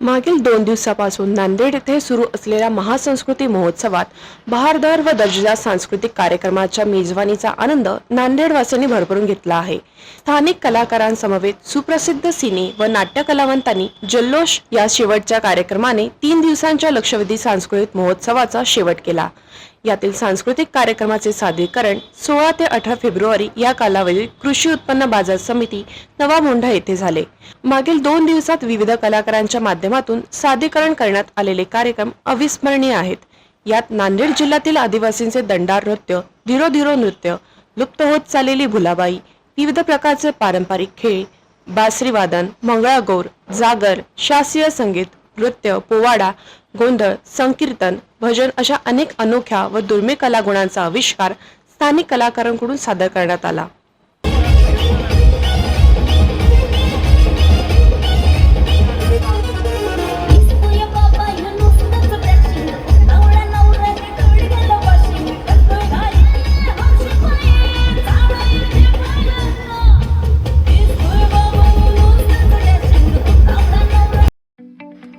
मागील दोन दिवसापासून नांदेड येथे सुरू असलेल्या महासंस्कृती महोत्सवात बहारदार व दर्जेदार सांस्कृतिक कार्यक्रमाच्या मेजवानीचा आनंद नांदेडवासियांनी भरभरून घेतला आहे. स्थानिक कलाकारांसमवेत सुप्रसिद्ध सिने व नाट्य कलावंतांनी जल्लोष या शेवटच्या कार्यक्रमाने तीन दिवसांच्या लक्षवेधी सांस्कृतिक महोत्सवाचा शेवट केला. यातील सांस्कृतिक कार्यक्रमाचे सादरीकरण सोळा ते अठरा फेब्रुवारी या कालावधीत कृषी उत्पन्न बाजार समिती नवा मोंढा येथे झाले. मागील दोन दिवसात विविध कलाकारांच्या माध्यमातून सादरीकरण करण्यात आलेले कार्यक्रम अविस्मरणीय आहेत. यात नांदेड जिल्ह्यातील आदिवासींचे दंडार नृत्य धीरो धीरो नृत्य लुप्त होत चाललेली भुलाबाई विविध प्रकारचे पारंपरिक खेळ बासरीवादन मंगळागौर जागर शास्त्रीय संगीत नृत्य पोवाडा गोंधळ संकीर्तन भजन अशा अनेक अनोख्या व दुर्मिळ कलागुणांचा आविष्कार स्थानिक कलाकारांकडून सादर करण्यात आला.